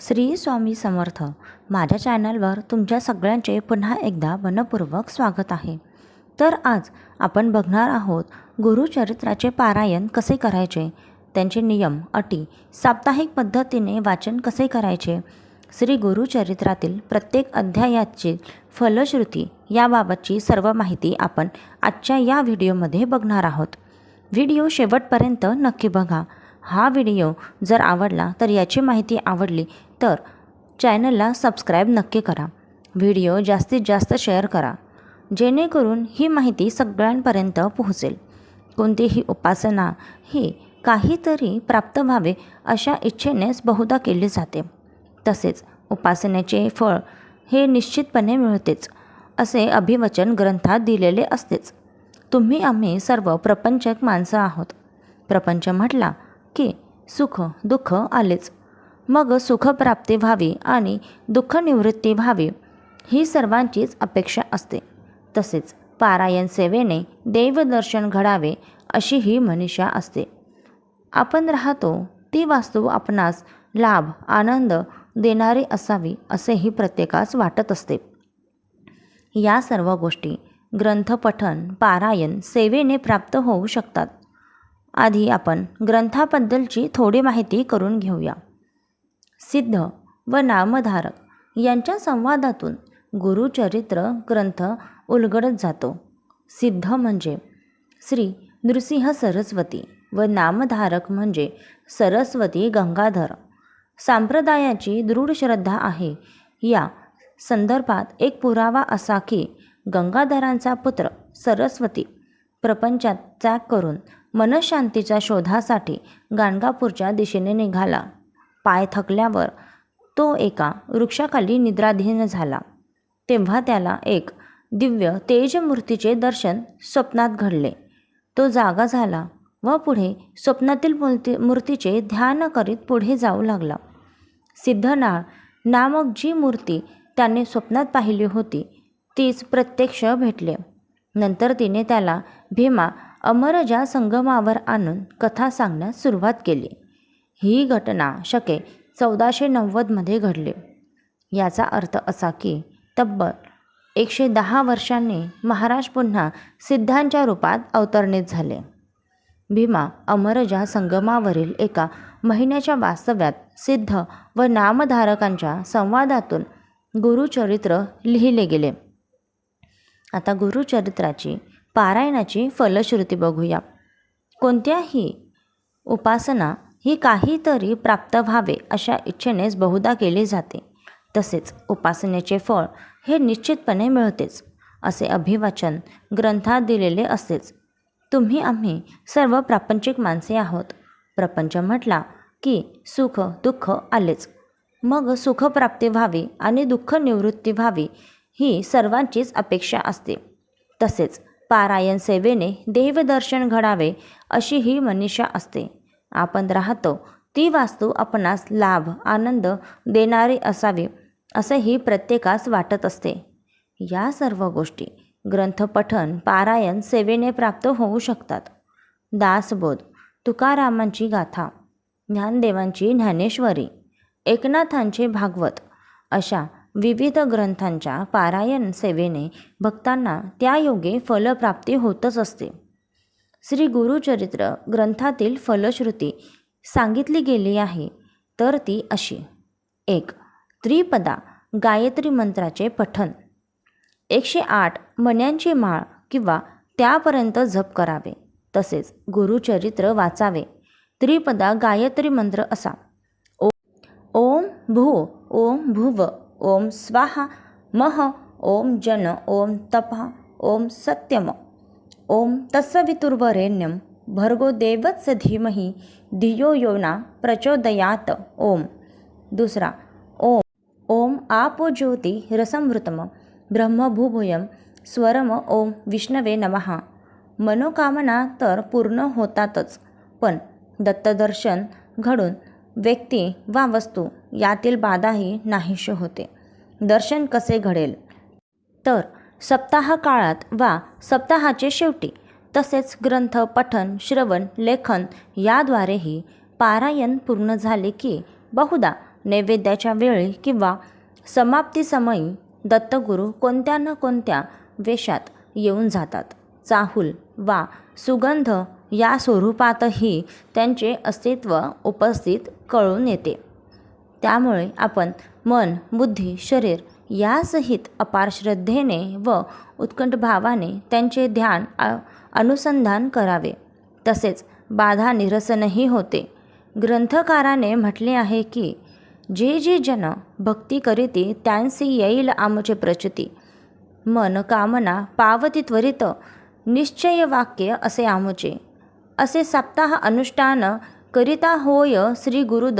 श्री स्वामी समर्थ माझ्या चॅनलवर तुमच्या सगळ्यांचे पुन्हा एकदा मनपूर्वक स्वागत आहे. तर आज आपण बघणार आहोत गुरुचरित्राचे पारायण कसे करायचे? त्यांचे नियम अटी साप्ताहिक पद्धतीने वाचन कसे करायचे? श्री गुरुचरित्रातील प्रत्येक अध्यायाची फलश्रुती याबाबतची सर्व माहिती आपण आजच्या या व्हिडिओमध्ये बघणार आहोत. व्हिडिओ शेवटपर्यंत नक्की बघा. हा व्हिडिओ जर आवडला तर याची माहिती आवडली तर चॅनलला सबस्क्राईब नक्की करा. व्हिडिओ जास्तीत जास्त शेअर करा. जेणेकरून ही माहिती सगळ्यांपर्यंत पोहोचेल. कोणतीही उपासना ही काहीतरी प्राप्त व्हावे अशा इच्छेनेच बहुधा केली जाते. तसेच उपासनेचे फळ हे निश्चितपणे मिळतेच असे अभिवचन ग्रंथात दिलेले असतेच. तुम्ही आम्ही सर्व प्रपंचक माणसं आहोत. प्रपंच म्हटला की सुख दुःख आलेच. मग सुखप्राप्ती व्हावी आणि दुःखनिवृत्ती व्हावी ही सर्वांचीच अपेक्षा असते. तसेच पारायण सेवेने देवदर्शन घडावे अशी ही मनीषा असते. आपण राहतो ती वास्तू आपणास लाभ आनंद देणारी असावी असेही प्रत्येकास वाटत असते. या सर्व गोष्टी ग्रंथपठन पारायण सेवेने प्राप्त होऊ शकतात. आधी आपण ग्रंथाबद्दलची थोडी माहिती करून घेऊया. सिद्ध व नामधारक यांच्या संवादातून गुरुचरित्र ग्रंथ उलगडत जातो. सिद्ध म्हणजे श्री नृसिंह सरस्वती व नामधारक म्हणजे सरस्वती गंगाधर. सांप्रदायाची दृढ श्रद्धा आहे. या संदर्भात एक पुरावा असा की गंगाधरांचा पुत्र सरस्वती प्रपंचात त्याग करून मनशांतीच्या शोधासाठी गाणगापूरच्या दिशेने निघाला. पाय थकल्यावर तो एका वृक्षाखाली निद्राधीन झाला. तेव्हा त्याला एक दिव्य तेजमूर्तीचे दर्शन स्वप्नात घडले. तो जागा झाला व पुढे स्वप्नातील मूर्ती मूर्तीचे ध्यान करीत पुढे जाऊ लागला. सिद्धनाळ नामक जी मूर्ती त्याने स्वप्नात पाहिली होती तीच प्रत्यक्ष भेटले. नंतर तिने त्याला भीमा अमरजा संगमावर आणून कथा सांगण्यास सुरुवात केली. ही घटना शके चौदाशे नव्वदमध्ये घडली. याचा अर्थ असा की तब्बल एकशे दहा वर्षांनी महाराज पुन्हा सिद्धांच्या रूपात अवतरणीत झाले. भीमा अमरजा संगमावरील एका महिन्याच्या वास्तव्यात सिद्ध व नामधारकांच्या संवादातून गुरुचरित्र लिहिले गेले. आता गुरुचरित्राची पारायणाची फलश्रुती बघूया. कोणत्याही उपासना ही काहीतरी प्राप्त व्हावे अशा इच्छेनेच बहुधा केली जाते. तसेच उपासनेचे फळ हे निश्चितपणे मिळतेच असे अभिवाचन ग्रंथात दिलेले असतेच तुम्ही आम्ही सर्व प्रापंचिक माणसे आहोत. प्रपंच म्हटला की सुख दुःख आलेच. मग सुखप्राप्ती व्हावी आणि दुःख निवृत्ती व्हावी ही सर्वांचीच अपेक्षा असते. तसेच पारायण सेवेने देवदर्शन घडावे अशी ही मनीषा असते. आपण राहतो ती वास्तू आपणास लाभ आनंद देणारी असावी असंही प्रत्येकास वाटत असते. या सर्व गोष्टी ग्रंथपठन पारायण सेवेने प्राप्त होऊ शकतात. दासबोध तुकारामांची गाथा ज्ञानदेवांची ज्ञानेश्वरी एकनाथांचे भागवत अशा विविध ग्रंथांच्या पारायण सेवेने भक्तांना त्या योगे फलप्राप्ती होतच असते. श्री गुरुचरित्र ग्रंथातील फलश्रुती सांगितली गेली आहे तर ती अशी. एक त्रिपदा गायत्री मंत्राचे पठन एकशे आठ मण्यांची माळ किंवा त्यापर्यंत जप करावे तसेच गुरुचरित्र वाचावे. त्रिपदा गायत्री मंत्र असा. ओ ओम भू ओम भुव. ओम स्वाहा मह ओम जन ओम तपा ओम सत्यम। ओम तत्सवितुर्वरेण्यं भर्गो देवत्स धीमहि धियो योना प्रचोदयात। ओम। दुसरा ओम। ओम आपो ज्योती रसमृतम ब्रह्मभूभूयम स्वरम ओम विष्णवे नमहा मनोकामना तर पूर्ण होतातच पण दत्तदर्शन घडून व्यक्ती वा वस्तू यातील बाधाही नाहीशी होते. दर्शन कसे घडेल? तर सप्ताह काळात वा सप्ताहाचे शेवटी तसेच ग्रंथ पठन श्रवण लेखन याद्वारेही पारायण पूर्ण झाले की बहुधा नैवेद्याच्या वेळी किंवा समाप्तीसमयी दत्तगुरू कोणत्या न कोणत्या वेशात येऊन जातात. चाहूल वा सुगंध या स्वरूपातही त्यांचे अस्तित्व उपस्थित कळून येते. त्यामुळे आपण मन बुद्धी शरीर यासहित अपार श्रद्धेने व उत्कंठ भावाने त्यांचे ध्यान अनुसंधान करावे. तसेच बाधा निरसनही होते. ग्रंथकाराने म्हटले आहे की जे जे जन भक्ती करीती त्यांसी येईल आमचे प्रचिती. मन कामना पावती त्वरित निश्चय वाक्य असे आमचे. असे सप्ताह अनुष्ठान करिता होय श्री गुरु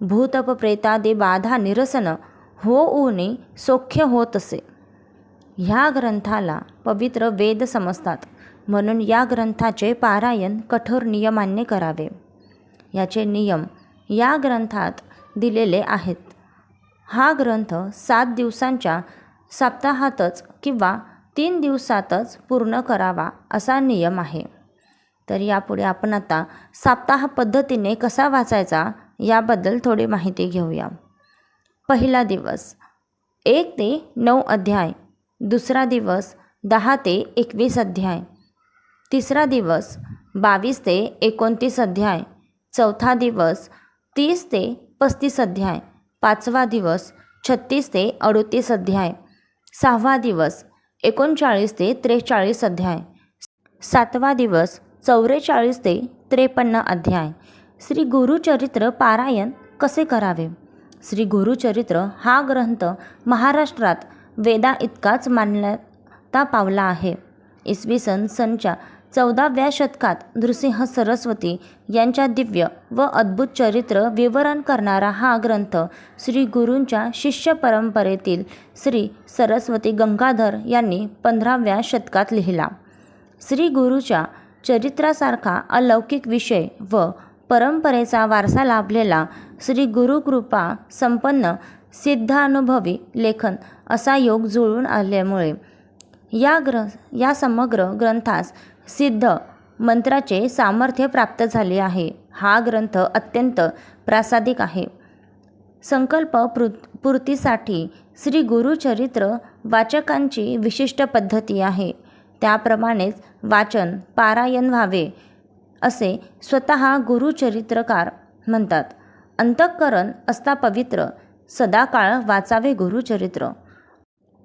दर्शन भूतप प्रेतादे बाधा निरसन हो ऊनी सौख्य होत असे ह्या ग्रंथाला पवित्र वेद समजतात म्हणून या ग्रंथाचे पारायण कठोर नियमांनी करावे याचे नियम या ग्रंथात दिलेले आहेत हा ग्रंथ सात दिवसांच्या सप्ताहातच किंवा तीन दिवसातच पूर्ण करावा असा नियम आहे तर यापुढे आपण आता साप्ताह पद्धतीने कसा वाचायचा याबद्दल थोडी माहिती घेऊया. पहिला दिवस एक ते नऊ अध्याय दुसरा दिवस दहा ते एकवीस अध्याय तिसरा दिवस बावीस ते एकोणतीस अध्याय चौथा दिवस तीस ते पस्तीस अध्याय पाचवा दिवस छत्तीस ते अडतीस अध्याय सहावा दिवस एकोणचाळीस ते त्रेचाळीस अध्याय सातवा दिवस चौवेचाळीस ते त्रेपन्न अध्याय श्री गुरुचरित्र पारायण कसे करावे? श्री गुरुचरित्र हा ग्रंथ महाराष्ट्रात वेदा इतकाच मान्यता पावला आहे. इसवी सन सनच्या चौदाव्या शतकात नृसिंह सरस्वती यांच्या दिव्य व अद्भुत चरित्र विवरण करणारा हा ग्रंथ श्री गुरूंच्या शिष्य परंपरेतील श्री सरस्वती गंगाधर यांनी पंधराव्या शतकात लिहिला. श्री गुरुच्या चरित्रासारखा अलौकिक विषय व परंपरेचा वारसा लाभलेला श्री गुरुकृपा संपन्न सिद्धानुभवी लेखन असा योग जुळून आल्यामुळे या ग्र या समग्र ग्रंथास सिद्ध मंत्राचे सामर्थ्य प्राप्त झाले आहे. हा ग्रंथ अत्यंत प्रासादिक आहे. संकल्प पृ पूर्तीसाठी श्री गुरुचरित्र वाचकांची विशिष्ट पद्धती आहे. त्याप्रमाणेच वाचन पारायण व्हावे असे स्वतः गुरुचरित्रकार म्हणतात. अंतःकरण असता पवित्र सदाकाळ वाचावे गुरुचरित्र.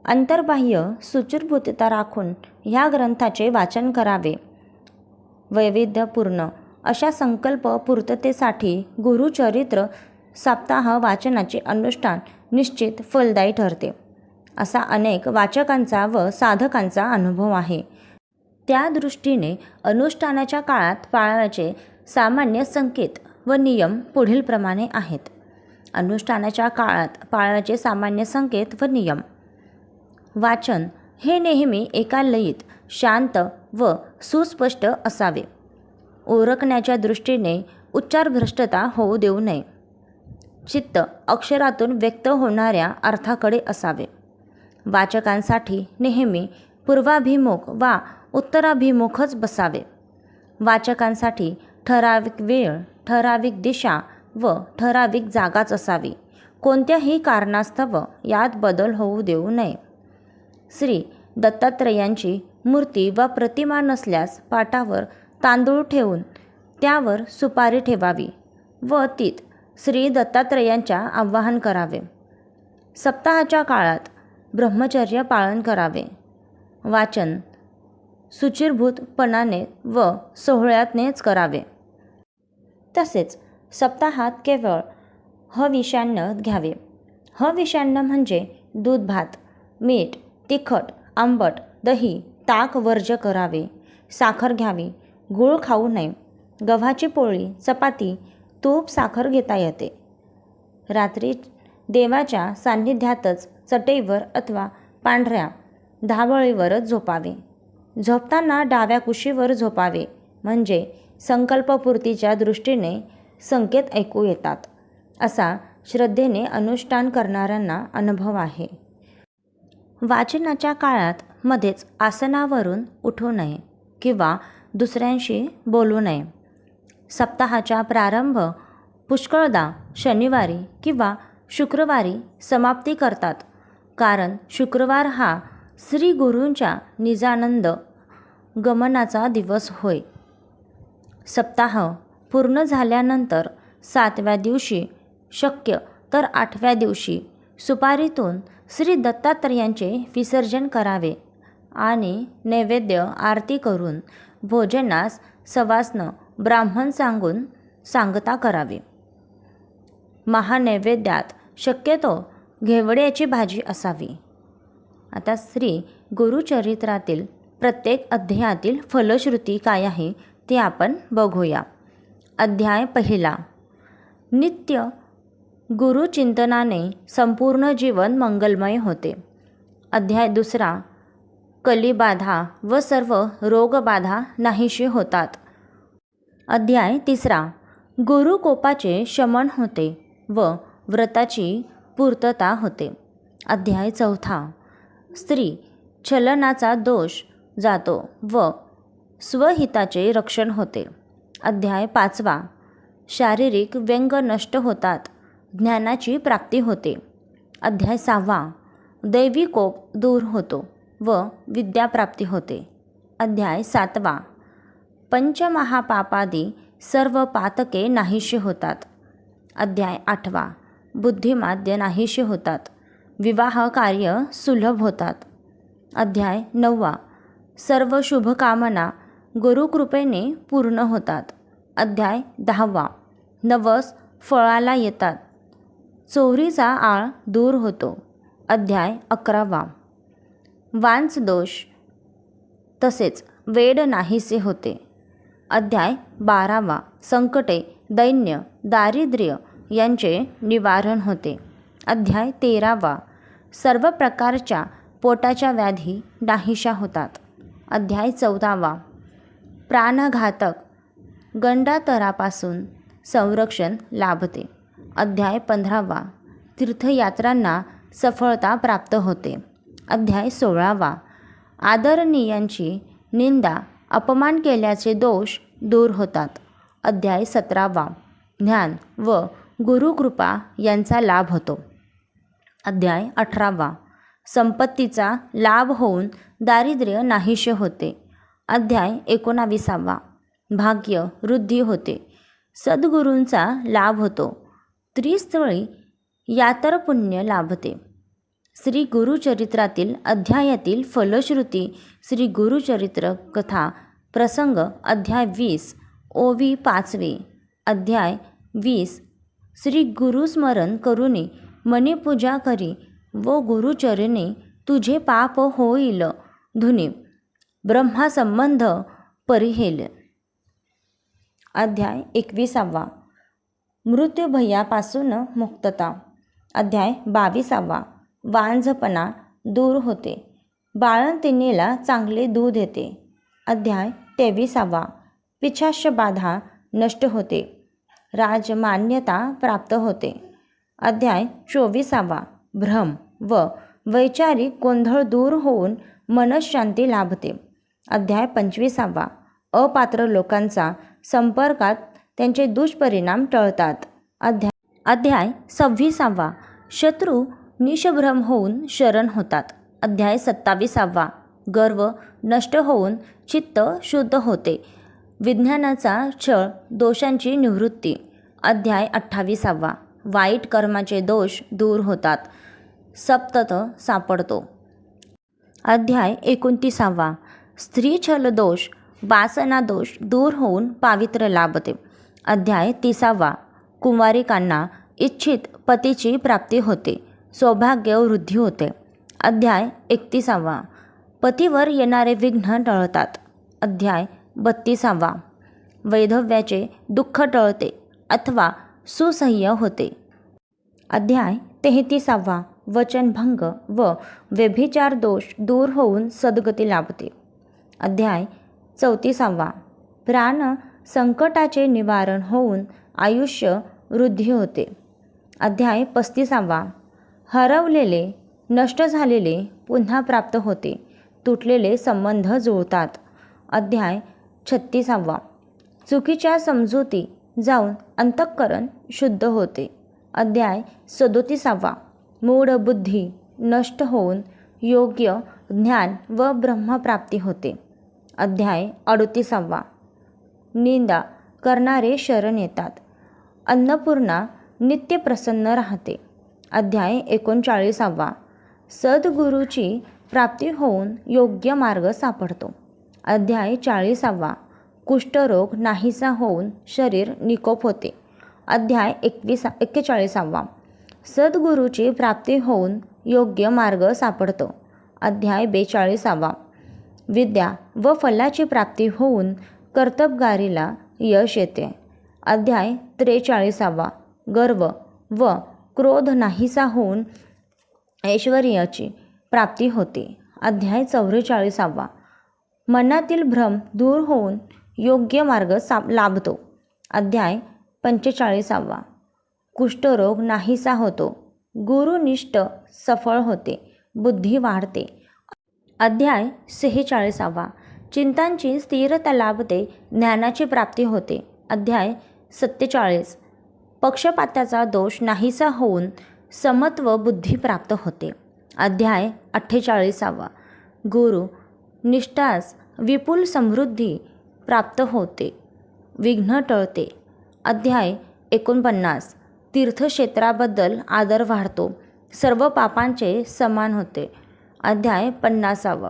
अंतर्बाह्य सुचिरभूतता राखून ह्या ग्रंथाचे वाचन करावे. वैविध्यपूर्ण अशा संकल्प पूर्ततेसाठी गुरुचरित्र सप्ताह वाचनाचे अनुष्ठान निश्चित फलदायी ठरते. असा अनेक वाचकांचा व साधकांचा अनुभव आहे. त्या दृष्टीने अनुष्ठानाच्या काळात पाळायचे सामान्य संकेत व नियम पुढीलप्रमाणे आहेत. अनुष्ठानाच्या काळात पाळायचे सामान्य संकेत व नियम. वाचन हे नेहमी एका लयीत शांत व सुस्पष्ट असावे. ओरखण्याच्या दृष्टीने उच्चारभ्रष्टता होऊ देऊ नये. चित्त अक्षरातून व्यक्त होणाऱ्या अर्थाकडे असावे. वाचकांसाठी नेहमी पूर्वाभिमुख वा उत्तराभिमुखच बसावे. वाचकांसाठी ठराविक वेळ ठराविक दिशा व ठराविक जागाच असावी. कोणत्याही कारणास्तव यात बदल होऊ देऊ नये. श्री दत्तात्रयांची मूर्ती वा प्रतिमा नसल्यास पाटावर तांदूळ ठेवून त्यावर सुपारी ठेवावी व तीत श्री दत्तात्रयांच्या आवाहन करावे. सप्ताहाच्या काळात ब्रह्मचर्य पालन करावे. वाचन सुचिरभूतपणाने व सोहळ्यातनेच करावे. तसेच सप्ताहात केवळ हविषान्न घ्यावे. हविषान्न म्हणजे दूध भात मीठ तिखट आंबट दही ताक वर्ज करावे. साखर घ्यावी गूळ खाऊ नये. गव्हाची पोळी चपाती तूप साखर घेता येते. रात्री देवाच्या सान्निध्यातच चटईवर अथवा पांढऱ्या धावळीवरच झोपावे. झोपताना डाव्या कुशीवर झोपावे म्हणजे संकल्पपूर्तीच्या दृष्टीने संकेत ऐकू येतात असा श्रद्धेने अनुष्ठान करणाऱ्यांना अनुभव आहे. वाचनाच्या काळात मध्येच आसनावरून उठू नये किंवा दुसऱ्यांशी बोलू नये. सप्ताहाच्या प्रारंभ पुष्कळदा शनिवारी किंवा शुक्रवारी समाप्ती करतात कारण शुक्रवार हा श्री गुरूंच्या निजानंद गमनाचा दिवस होय. सप्ताह पूर्ण झाल्यानंतर सातव्या दिवशी शक्य तर आठव्या दिवशी सुपारीतून श्री दत्तात्रयांचे विसर्जन करावे आणि नैवेद्य आरती करून भोजनास सवासनं ब्राह्मण सांगून सांगता करावे. महानैवेद्यात शक्यतो घेवड्याची भाजी असावी. आता श्री गुरुचरित्रातील प्रत्येक अध्यायातील फलश्रुती काय आहे ते आपण बघूया. अध्याय पहिला. नित्य गुरुचिंतनाने संपूर्ण जीवन मंगलमय होते. अध्याय दुसरा. कलिबाधा व सर्व रोगबाधा नाहीशी होतात. अध्याय तिसरा. गुरुकोपाचे शमन होते व व्रताची पूर्तता होते. अध्याय चौथा. स्त्री छलनाचा दोष जातो व स्वहिताचे रक्षण होते. अध्याय पाचवा. शारीरिक व्यंग नष्ट होतात. ज्ञानाची प्राप्ती होते. अध्याय सहावा. दैवी कोप दूर होतो व विद्याप्राप्ती होते. अध्याय सातवा. पंचमहापापादी सर्व पातके नाहीशी होतात. अध्याय आठवा. बुद्धिमाद्य नाहीशी होतात. विवाह कार्य सुलभ होतात. अध्याय नववा. सर्व शुभकामना गुरुकृपेने पूर्ण होतात. अध्याय दहावा. नवस फळाला येतात. चोरीचा आळ दूर होतो. अध्याय अकरावा. वांच दोष. तसेच वेड नाहीसे होते. अध्याय बारावा. संकटे दैन्य दारिद्र्य यांचे निवारण होते. अध्याय तेरावा. सर्व प्रकारच्या पोटाच्या व्याधी नाहीशा होतात. अध्याय चौदावा. प्राणघातक गंडातरापासून संरक्षण लाभते. अध्याय पंधरावा. तीर्थयात्रांना सफळता प्राप्त होते. अध्याय सोळावा. आदरणीयांची निंदा अपमान केल्याचे दोष दूर होतात. अध्याय सतरावा. ज्ञान व गुरुकृपा यांचा लाभ होतो. अध्याय अठरावा. संपत्तीचा लाभ होऊन दारिद्र्य नाहीशे होते. अध्याय एकोणाविसावा. भाग्य वृद्धी होते. सद्गुरूंचा लाभ होतो. त्रिस्थळी यातर पुण्य लाभते. श्री गुरुचरित्रातील अध्यायातील फलश्रुती श्री गुरुचरित्र कथा प्रसंग अध्याय वीस ओवी पाचवे अध्याय वीस श्री गुरुस्मरण मनी मणिपूजा करी व गुरुचरणे तुझे पाप होईल. धुनी ब्रह्मासंबंध परिहेल. अध्याय एकविसावा. मृत्यूभयापासून मुक्तता. अध्याय बावीसावा. वांझपणा दूर होते. बाळंतिणीला चांगले दूध येते अध्याय तेविसावा. पिछाशबाधा नष्ट होते. राजमान्यता प्राप्त होते. अध्याय चोवीसावा. भ्रम व वैचारिक गोंधळ दूर होऊन मनशांती लाभते. अध्याय पंचवीसावा. अपात्र लोकांचा संपर्कात त्यांचे दुष्परिणाम टळतात. अध्याय अध्याय सव्वीसावा. शत्रू निशभ्रम होऊन शरण होतात. अध्याय सत्तावीसावा. गर्व नष्ट होऊन चित्त शुद्ध होते. विज्ञानाचा छळ दोषांची निवृत्ती. अध्याय अठ्ठावीसावा. वाईट कर्माचे दोष दूर होतात. सप्तत सापडतो. अध्याय एकोणतीसावा. स्त्रीछल दोष वासना दोष दूर होऊन पावित्र्य लाभते. अध्याय तिसावा. कुमारिकांना इच्छित पतीची प्राप्ती होते. सौभाग्य वृद्धी होते. अध्याय एकतीसावा. पतीवर येणारे विघ्न टळतात. अध्याय बत्तीसावा. वैधव्याचे दुःख टळते अथवा सुसह्य होते. अध्याय तेहतीसावा. वचनभंग व व्यभिचार दोष दूर होऊन सद्गती लाभते. अध्याय चौतीसावा. प्राण संकटाचे निवारण होऊन आयुष्य वृद्धी होते. अध्याय पस्तीसावा. हरवलेले नष्ट झालेले पुन्हा प्राप्त होते. तुटलेले संबंध जुळतात. अध्याय छत्तीसावा. चुकीच्या समजुती जाऊन अंतःकरण शुद्ध होते. अध्याय सदोतीसावा. मूढ बुद्धी नष्ट होऊन योग्य ज्ञान व ब्रह्मप्राप्ती होते. अध्याय अडोतीसावा. निंदा करणारे शरण येतात. अन्नपूर्णा नित्य प्रसन्न राहते. अध्याय एकोणचाळीसावा. सद्गुरूची प्राप्ती होऊन योग्य मार्ग सापडतो. अध्याय चाळीसावा. कुष्ठरोग नाहीसा होऊन शरीर निकोप होते. अध्याय एकवीसा एक्केचाळीसावा. सद्गुरूची प्राप्ती होऊन योग्य मार्ग सापडतो. अध्याय बेचाळीसावा. विद्या व फलाची प्राप्ती होऊन कर्तबगारीला यश येते. अध्याय त्रेचाळीसावा. गर्व व क्रोध नाहीसा होऊन ऐश्वर्याची प्राप्ती होते. अध्याय चौवेचाळीसावा. मनातील भ्रम दूर होऊन योग्य मार्ग साब लाभतो. अध्याय पंचेचाळीसावा. कुष्ठरोग नाहीसा होतो. गुरुनिष्ठ सफळ होते. बुद्धी वाढते. अध्याय सेहेचाळीसावा. चिंतांची स्थिरता लाभते. ज्ञानाची प्राप्ती होते. अध्याय सत्तेचाळीस. पक्षपाताचा दोष नाहीसा होऊन समत्व बुद्धी प्राप्त होते. अध्याय अठ्ठेचाळीसावा. गुरु निष्ठास विपुल समृद्धी प्राप्त होते. विघ्न टळते. अध्याय एकोणपन्नास. तीर्थक्षेत्राबद्दल आदर वाढतो. सर्व पापांचे समान होते. अध्याय पन्नासावा.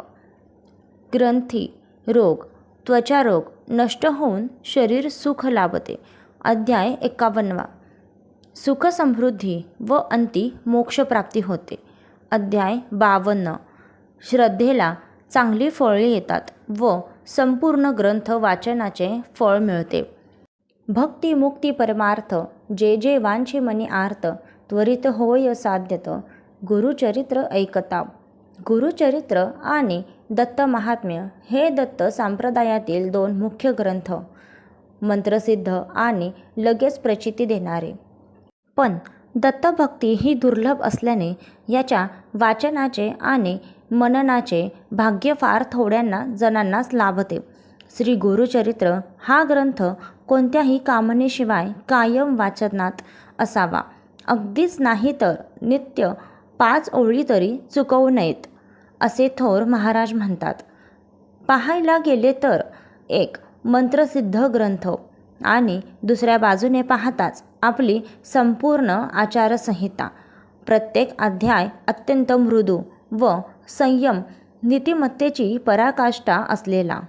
ग्रंथी. रोग. त्वचारोग नष्ट होऊन शरीर सुख लाभते. अध्याय एकावन्नवा. सुखसमृद्धी व अंती मोक्षप्राप्ती होते. अध्याय बावन्न. श्रद्धेला चांगली फळे येतात व संपूर्ण ग्रंथ वाचनाचे फळ मिळते. भक्ती मुक्ती परमार्थ जे जे वांछे मनी आर्त त्वरित होय साध्यत गुरुचरित्र ऐकता. गुरुचरित्र आणि दत्त महात्म्य हे दत्त संप्रदायातील दोन मुख्य ग्रंथ मंत्रसिद्ध आणि लगेच प्रचिती देणारे. पण दत्तभक्ती ही दुर्लभ असल्याने याच्या वाचनाचे आणि मननाचे भाग्य फार थोड्यांना जणांनाच लाभते. श्री गुरुचरित्र हा ग्रंथ कोणत्याही कामनेशिवाय कायम वाचनात असावा. अगदीच नाही तर नित्य पाच ओळी तरी चुकवू नयेत असे थोर महाराज म्हणतात. पाहायला गेले तर एक मंत्रसिद्ध ग्रंथ आणि दुसऱ्या बाजूने पाहताच आपली संपूर्ण आचारसंहिता. प्रत्येक अध्याय अत्यंत मृदू व संयम नीतिमत्तेची पराकाष्ठा असलेला.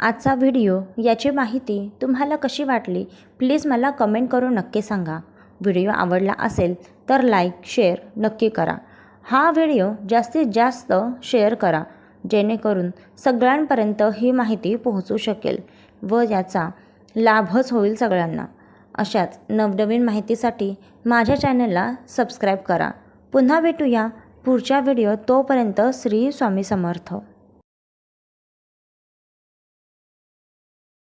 आजचा व्हिडिओ याची माहिती तुम्हाला कशी वाटली प्लीज मला कमेंट करून नक्की सांगा. व्हिडिओ आवडला असेल तर लाईक शेअर नक्की करा. हा व्हिडिओ जास्तीत जास्त शेअर करा जेणेकरून सगळ्यांपर्यंत ही माहिती पोहोचू शकेल व याचा लाभच होईल सगळ्यांना. अशाच नवनवीन माहितीसाठी माझ्या चॅनलला सबस्क्राईब करा. पुन्हा भेटूया पुढच्या व्हिडिओ तोपर्यंत श्री स्वामी समर्थ.